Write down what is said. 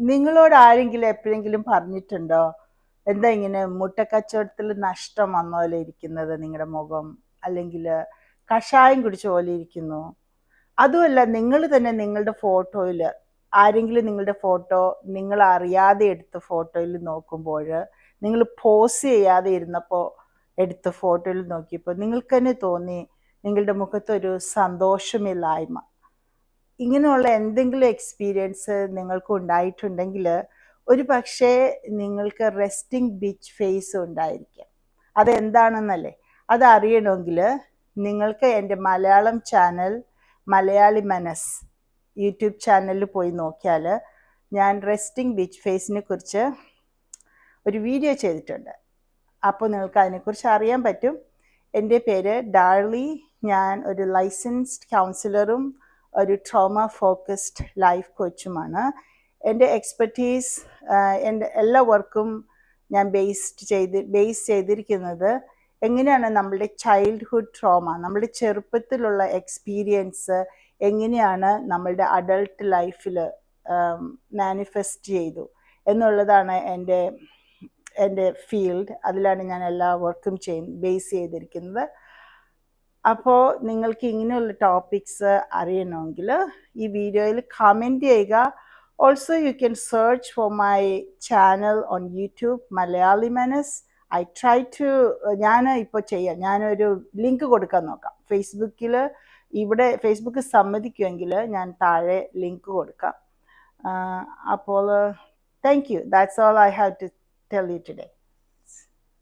നിങ്ങളോട് ആരെങ്കിലും എപ്പോഴെങ്കിലും പറഞ്ഞിട്ടുണ്ടോ? എന്താ ഇങ്ങനെ മുട്ടക്കച്ചവടത്തിൽ നഷ്ടം വന്ന പോലെ ഇരിക്കുന്നത് നിങ്ങളുടെ മുഖം? അല്ലെങ്കിൽ കഷായം കുടിച്ച പോലെ ഇരിക്കുന്നു? അതുമല്ല നിങ്ങൾ തന്നെ നിങ്ങളുടെ ഫോട്ടോയിൽ ആരെങ്കിലും നിങ്ങളുടെ ഫോട്ടോ നിങ്ങൾ അറിയാതെ എടുത്ത ഫോട്ടോയിൽ നോക്കുമ്പോൾ നിങ്ങൾ പോസ് ചെയ്യാതെ ഇരുന്നപ്പോൾ എടുത്ത ഫോട്ടോയിൽ നോക്കിയപ്പോൾ നിങ്ങൾക്ക് തന്നെ തോന്നി നിങ്ങളുടെ മുഖത്തൊരു സന്തോഷമില്ലായ്മ. ഇങ്ങനെയുള്ള എന്തെങ്കിലും എക്സ്പീരിയൻസ് നിങ്ങൾക്ക് ഉണ്ടായിട്ടുണ്ടെങ്കിൽ ഒരു പക്ഷേ നിങ്ങൾക്ക് റെസ്റ്റിംഗ് ബീച്ച് ഫേസ് ഉണ്ടായിരിക്കാം. അതെന്താണെന്നല്ലേ? അത് അറിയണമെങ്കിൽ നിങ്ങൾക്ക് എന്റെ മലയാളം ചാനൽ മലയാളി മനസ് യൂട്യൂബ് ചാനലിൽ പോയി നോക്കിയാൽ ഞാൻ റെസ്റ്റിംഗ് ബീച്ച് ഫേസിനെ കുറിച്ച് ഒരു വീഡിയോ ചെയ്തിട്ടുണ്ട്. അപ്പോൾ നിങ്ങൾക്ക് അതിനെക്കുറിച്ച് അറിയാൻ പറ്റും. എന്റെ പേര് ഡാർലി. ഞാൻ ഒരു ലൈസൻസ്ഡ് കൗൺസിലറും ഒരു ട്രോമ ഫോക്കസ്ഡ് ലൈഫ് കോച്ചുമാണ് എന്റെ എക്സ്പെർട്ടീസ് എന്റെ എല്ലാ വർക്കും ഞാൻ ബേസ്ഡ് ചെയ്ത് ബേസ് ചെയ്തിരിക്കുന്നത് എങ്ങനെയാണ് നമ്മളുടെ ചൈൽഡ്ഹുഡ് ട്രോമ നമ്മുടെ ചെറുപ്പത്തിലുള്ള എക്സ്പീരിയൻസ് എങ്ങനെയാണ് നമ്മളുടെ അഡൾട്ട് ലൈഫിൽ മാനിഫെസ്റ്റ് ചെയ്തു എന്നുള്ളതാണ് എന്റെ എന്റെ ഫീൽഡ് അതിലാണ് ഞാൻ എല്ലാ വർക്കും ചെയ് ബേസ് ചെയ്തിരിക്കുന്നത്. അപ്പോൾ നിങ്ങൾക്ക് ഇങ്ങനെയുള്ള ടോപ്പിക്സ് അറിയണമെങ്കിൽ ഈ വീഡിയോയിൽ കമന്റ് ചെയ്യുക. Also you can search for my channel on YouTube Malayali Manas I try to ഞാൻ ഇപ്പോൾ ചെയ്യാം. ഞാനൊരു ലിങ്ക് കൊടുക്കാൻ നോക്കാം. ഫേസ്ബുക്കിൽ ഇവിടെ ഫേസ്ബുക്ക് സമ്മതിക്കുമെങ്കിൽ ഞാൻ താഴെ ലിങ്ക് കൊടുക്കാം. അപ്പോൾ thank you that's all I have to tell you today